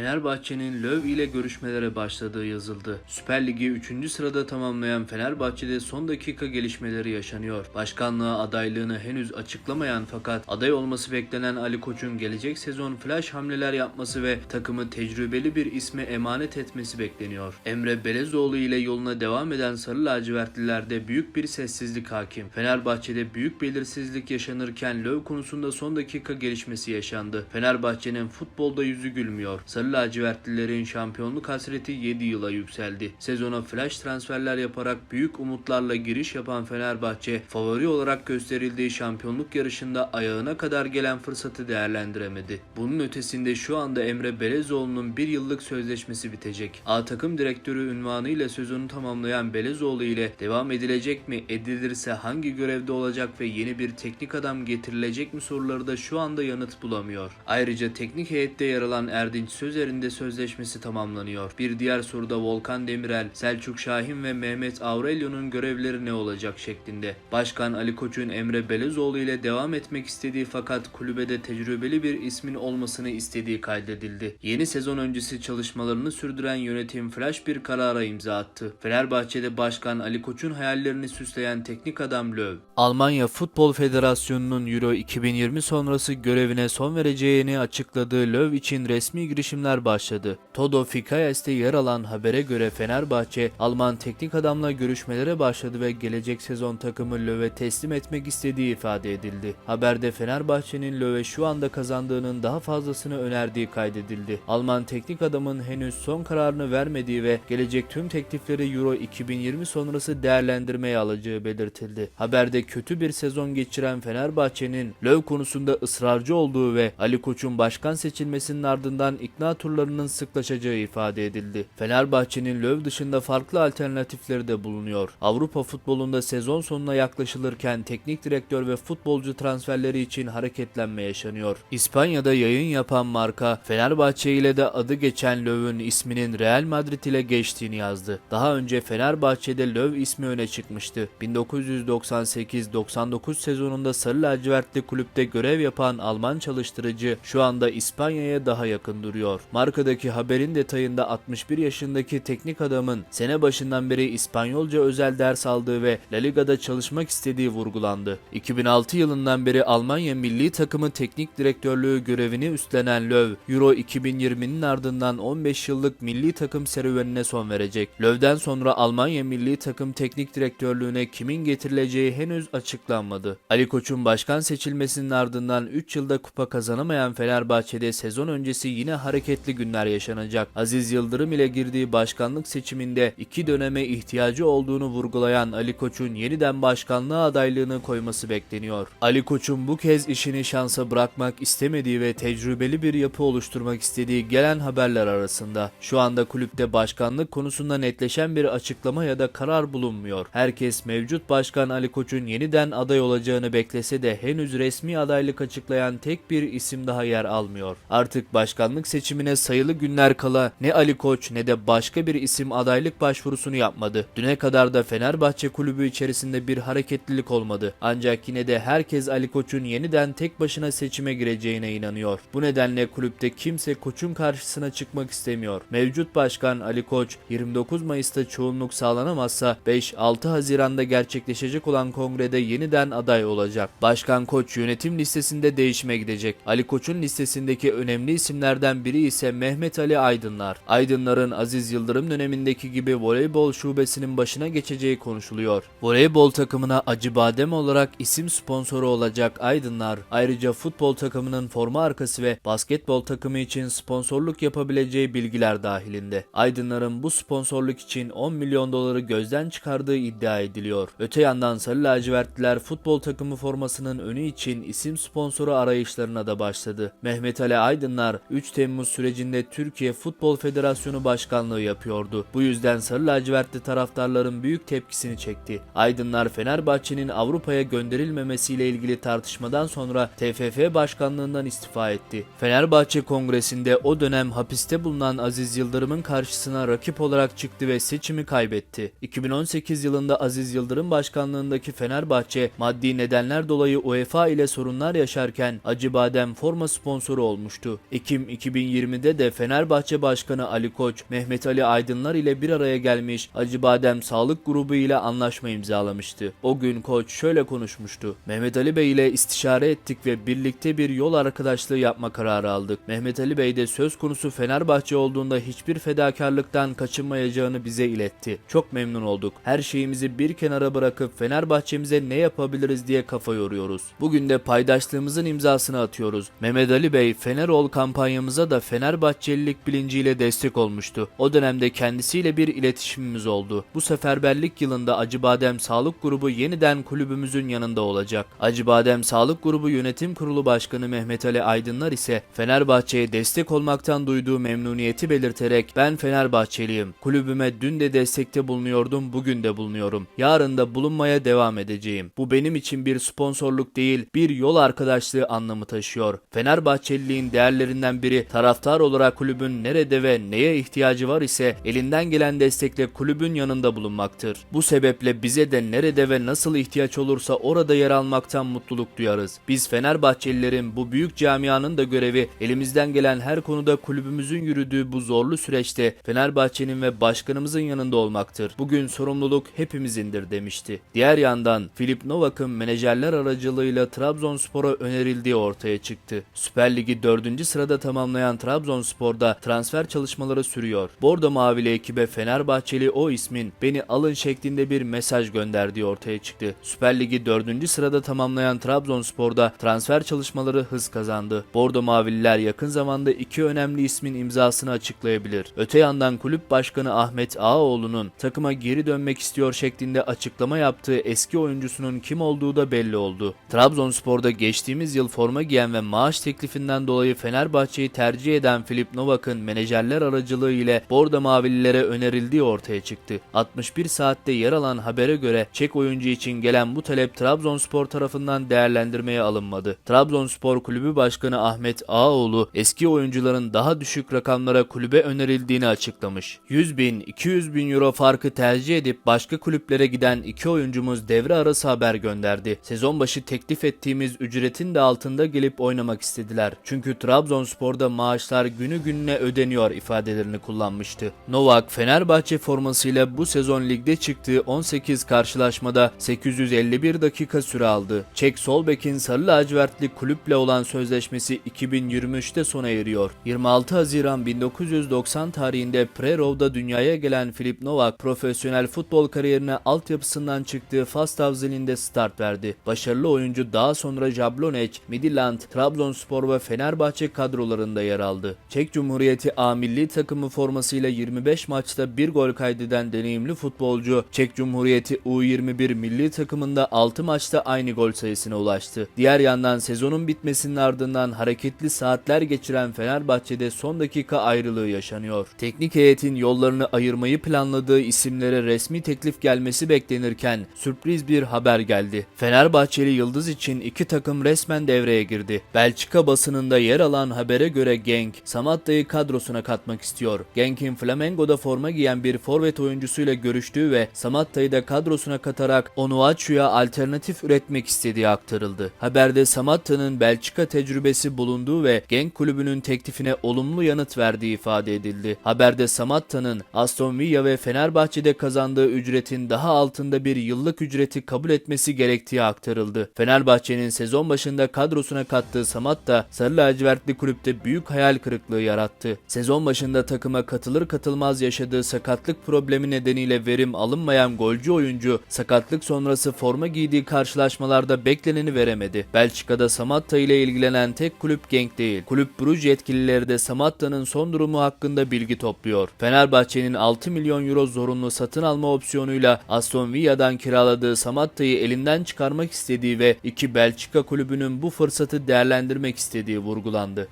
Fenerbahçe'nin Löw ile görüşmelere başladığı yazıldı. Süper Ligi 3. sırada tamamlayan Fenerbahçe'de son dakika gelişmeleri yaşanıyor. Başkanlığa adaylığını henüz açıklamayan fakat aday olması beklenen Ali Koç'un gelecek sezon flash hamleler yapması ve takımı tecrübeli bir isme emanet etmesi bekleniyor. Emre Belezoğlu ile yoluna devam eden Sarı Lacivertlilerde büyük bir sessizlik hakim. Fenerbahçe'de büyük belirsizlik yaşanırken Löw konusunda son dakika gelişmesi yaşandı. Fenerbahçe'nin futbolda yüzü gülmüyor. Sarı lacivertlilerin şampiyonluk hasreti 7 yıla yükseldi. Sezona flash transferler yaparak büyük umutlarla giriş yapan Fenerbahçe, favori olarak gösterildiği şampiyonluk yarışında ayağına kadar gelen fırsatı değerlendiremedi. Bunun ötesinde şu anda Emre Belezoğlu'nun bir yıllık sözleşmesi bitecek. A takım direktörü ünvanıyla sezonu tamamlayan Belezoğlu ile devam edilecek mi, edilirse hangi görevde olacak ve yeni bir teknik adam getirilecek mi soruları da şu anda yanıt bulamıyor. Ayrıca teknik heyette yer alan Erdinç Sözer'in de sözleşmesi tamamlanıyor. Bir diğer soruda Volkan Demirel, Selçuk Şahin ve Mehmet Aurelio'nun görevleri ne olacak şeklinde. Başkan Ali Koç'un Emre Belezoğlu ile devam etmek istediği fakat kulübede tecrübeli bir ismin olmasını istediği kaydedildi. Yeni sezon öncesi çalışmalarını sürdüren yönetim flash bir karara imza attı. Fenerbahçe'de başkan Ali Koç'un hayallerini süsleyen teknik adam Löw, Almanya Futbol Federasyonu'nun Euro 2020 sonrası görevine son vereceğini açıkladığı Löw için resmi girişimler başladı. Todo Fikayes'te yer alan habere göre Fenerbahçe, Alman teknik adamla görüşmelere başladı ve gelecek sezon takımı Löw'e teslim etmek istediği ifade edildi. Haberde Fenerbahçe'nin Löw'e şu anda kazandığının daha fazlasını önerdiği kaydedildi. Alman teknik adamın henüz son kararını vermediği ve gelecek tüm teklifleri Euro 2020 sonrası değerlendirmeye alacağı belirtildi. Haberde kötü bir sezon geçiren Fenerbahçe'nin Löw konusunda ısrarcı olduğu ve Ali Koç'un başkan seçilmesinin ardından ikna turlarının sıklaşacağı ifade edildi. Fenerbahçe'nin Löw dışında farklı alternatifleri de bulunuyor. Avrupa futbolunda sezon sonuna yaklaşılırken teknik direktör ve futbolcu transferleri için hareketlenme yaşanıyor. İspanya'da yayın yapan marka Fenerbahçe ile de adı geçen Löw'ün isminin Real Madrid ile geçtiğini yazdı. Daha önce Fenerbahçe'de Löw ismi öne çıkmıştı. 1998-99 sezonunda Sarı Lacivertli kulüpte görev yapan Alman çalıştırıcı şu anda İspanya'ya daha yakın duruyor. Markadaki haberin detayında 61 yaşındaki teknik adamın sene başından beri İspanyolca özel ders aldığı ve La Liga'da çalışmak istediği vurgulandı. 2006 yılından beri Almanya milli takımı teknik direktörlüğü görevini üstlenen Löw, Euro 2020'nin ardından 15 yıllık milli takım serüvenine son verecek. Löw'den sonra Almanya milli takım teknik direktörlüğüne kimin getirileceği henüz açıklanmadı. Ali Koç'un başkan seçilmesinin ardından 3 yılda kupa kazanamayan Fenerbahçe'de sezon öncesi yine hareketli günler yaşanacak. Aziz Yıldırım ile girdiği başkanlık seçiminde iki döneme ihtiyacı olduğunu vurgulayan Ali Koç'un yeniden başkanlığa adaylığını koyması bekleniyor. Ali Koç'un bu kez işini şansa bırakmak istemediği ve tecrübeli bir yapı oluşturmak istediği gelen haberler arasında. Şu anda kulüpte başkanlık konusunda netleşen bir açıklama ya da karar bulunmuyor. Herkes mevcut başkan Ali Koç'un yeniden aday olacağını beklese de henüz resmi adaylık açıklayan tek bir isim daha yer almıyor. Artık başkanlık seçimine sayılı günler kala ne Ali Koç ne de başka bir isim adaylık başvurusunu yapmadı. Düne kadar da Fenerbahçe kulübü içerisinde bir hareketlilik olmadı. Ancak yine de herkes Ali Koç'un yeniden tek başına seçime gireceğine inanıyor. Bu nedenle kulüpte kimse Koç'un karşısına çıkmak istemiyor. Mevcut başkan Ali Koç 29 Mayıs'ta çoğunluk sağlanamazsa 5-6 Haziran'da gerçekleşecek olan kongrede yeniden aday olacak. Başkan Koç yönetim listesinde değişime gidecek. Ali Koç'un listesindeki önemli isimlerden biri ise Mehmet Ali Aydınlar. Aydınlar'ın Aziz Yıldırım dönemindeki gibi voleybol şubesinin başına geçeceği konuşuluyor. Voleybol takımına Acıbadem olarak isim sponsoru olacak Aydınlar ayrıca futbol takımının forma arkası ve basketbol takımı için sponsorluk yapabileceği bilgiler dahilinde. Aydınlar'ın bu sponsorluk için 10 milyon doları gözden çıkardığı iddia ediliyor. Öte yandan Sarı Lacivertliler futbol takımı formasının önü için isim sponsoru arayışlarına da başladı. Mehmet Ali Aydınlar 3 Temmuz sürecinde Türkiye Futbol Federasyonu Başkanlığı yapıyordu. Bu yüzden Sarı Lacivertli taraftarların büyük tepkisini çekti. Aydınlar Fenerbahçe'nin Avrupa'ya gönderilmemesiyle ilgili tartışmadan sonra TFF başkanlığından istifa etti. Fenerbahçe Kongresi'nde o dönem hapiste bulunan Aziz Yıldırım'ın karşısına rakip olarak çıktı ve seçimi kaybetti. 2018 yılında Aziz Yıldırım başkanlığındaki Fenerbahçe maddi nedenler dolayı UEFA ile sorunlar yaşarken Acıbadem forma sponsoru olmuştu. Ekim 2020 2020'de de Fenerbahçe Başkanı Ali Koç, Mehmet Ali Aydınlar ile bir araya gelmiş Acıbadem Sağlık Grubu ile anlaşma imzalamıştı. O gün Koç şöyle konuşmuştu. Mehmet Ali Bey ile istişare ettik ve birlikte bir yol arkadaşlığı yapma kararı aldık. Mehmet Ali Bey de söz konusu Fenerbahçe olduğunda hiçbir fedakarlıktan kaçınmayacağını bize iletti. Çok memnun olduk. Her şeyimizi bir kenara bırakıp Fenerbahçemize ne yapabiliriz diye kafa yoruyoruz. Bugün de paydaşlığımızın imzasını atıyoruz. Mehmet Ali Bey Fenerol kampanyamıza da Fenerbahçelilik bilinciyle destek olmuştu. O dönemde kendisiyle bir iletişimimiz oldu. Bu seferberlik yılında Acıbadem Sağlık Grubu yeniden kulübümüzün yanında olacak. Acıbadem Sağlık Grubu Yönetim Kurulu Başkanı Mehmet Ali Aydınlar ise Fenerbahçe'ye destek olmaktan duyduğu memnuniyeti belirterek ben Fenerbahçeliyim. Kulübüme dün de destekte bulunuyordum, bugün de bulunuyorum. Yarın da bulunmaya devam edeceğim. Bu benim için bir sponsorluk değil, bir yol arkadaşlığı anlamı taşıyor. Fenerbahçeliliğin değerlerinden biri taraftar olarak kulübün nerede ve neye ihtiyacı var ise elinden gelen destekle kulübün yanında bulunmaktır. Bu sebeple bize de nerede ve nasıl ihtiyaç olursa orada yer almaktan mutluluk duyarız. Biz Fenerbahçelilerin bu büyük camianın da görevi elimizden gelen her konuda kulübümüzün yürüdüğü bu zorlu süreçte Fenerbahçe'nin ve başkanımızın yanında olmaktır. Bugün sorumluluk hepimizindir demişti. Diğer yandan Filip Novak'ın menajerler aracılığıyla Trabzonspor'a önerildiği ortaya çıktı. Süper Ligi 4. sırada tamamlayan Trabzonspor'da transfer çalışmaları sürüyor. Bordo Mavili ekibe Fenerbahçeli o ismin beni alın şeklinde bir mesaj gönderdiği ortaya çıktı. Süper Ligi 4. sırada tamamlayan Trabzonspor'da transfer çalışmaları hız kazandı. Bordo Mavililer yakın zamanda iki önemli ismin imzasını açıklayabilir. Öte yandan kulüp başkanı Ahmet Ağaoğlu'nun takıma geri dönmek istiyor şeklinde açıklama yaptığı eski oyuncusunun kim olduğu da belli oldu. Trabzonspor'da geçtiğimiz yıl forma giyen ve maaş teklifinden dolayı Fenerbahçe'yi tercih eden Filip Novak'ın menajerler aracılığı ile Bordo Mavililere önerildiği ortaya çıktı. 61 saatte yer alan habere göre Çek oyuncu için gelen bu talep Trabzonspor tarafından değerlendirmeye alınmadı. Trabzonspor Kulübü Başkanı Ahmet Ağaoğlu eski oyuncuların daha düşük rakamlara kulübe önerildiğini açıklamış. 100 bin, 200 bin euro farkı tercih edip başka kulüplere giden iki oyuncumuz devre arası haber gönderdi. Sezon başı teklif ettiğimiz ücretin de altında gelip oynamak istediler. Çünkü Trabzonspor'da maaşlar günü gününe ödeniyor ifadelerini kullanmıştı. Novak Fenerbahçe formasıyla bu sezon ligde çıktığı 18 karşılaşmada 851 dakika süre aldı. Çek sol bekin sarı lacivertli kulüple olan sözleşmesi 2023'te sona eriyor. 26 Haziran 1990 tarihinde Prerov'da dünyaya gelen Filip Novak profesyonel futbol kariyerine altyapısından çıktığı Fastavzil'inde start verdi. Başarılı oyuncu daha sonra Jablonec, Midland, Trabzonspor ve Fenerbahçe kadrolarında yer aldı. Çek Cumhuriyeti A milli takımı formasıyla 25 maçta bir gol kaydeden deneyimli futbolcu Çek Cumhuriyeti U21 milli takımında 6 maçta aynı gol sayısına ulaştı. Diğer yandan sezonun bitmesinin ardından hareketli saatler geçiren Fenerbahçe'de son dakika ayrılığı yaşanıyor. Teknik heyetin yollarını ayırmayı planladığı isimlere resmi teklif gelmesi beklenirken sürpriz bir haber geldi. Fenerbahçeli Yıldız için iki takım resmen devreye girdi. Belçika basınında yer alan habere göre Genk, Samatta'yı kadrosuna katmak istiyor. Genk'in Flamengo'da forma giyen bir forvet oyuncusuyla görüştüğü ve Samatta'yı da kadrosuna katarak Onuachu'ya alternatif üretmek istediği aktarıldı. Haberde Samatta'nın Belçika tecrübesi bulunduğu ve Genk kulübünün teklifine olumlu yanıt verdiği ifade edildi. Haberde Samatta'nın Aston Villa ve Fenerbahçe'de kazandığı ücretin daha altında bir yıllık ücreti kabul etmesi gerektiği aktarıldı. Fenerbahçe'nin sezon başında kadrosuna kattığı Samatta, Sarı lacivertli kulüpte büyük hayal kırıklığı yarattı. Sezon başında takıma katılır katılmaz yaşadığı sakatlık problemi nedeniyle verim alınmayan golcü oyuncu, sakatlık sonrası forma giydiği karşılaşmalarda bekleneni veremedi. Belçika'da Samatta ile ilgilenen tek kulüp Genk değil. Kulüp Bruges yetkilileri de Samatta'nın son durumu hakkında bilgi topluyor. Fenerbahçe'nin 6 milyon euro zorunlu satın alma opsiyonuyla Aston Villa'dan kiraladığı Samatta'yı elinden çıkarmak istediği ve iki Belçika kulübünün bu fırsatı değerlendirmek istediği vurgulandı.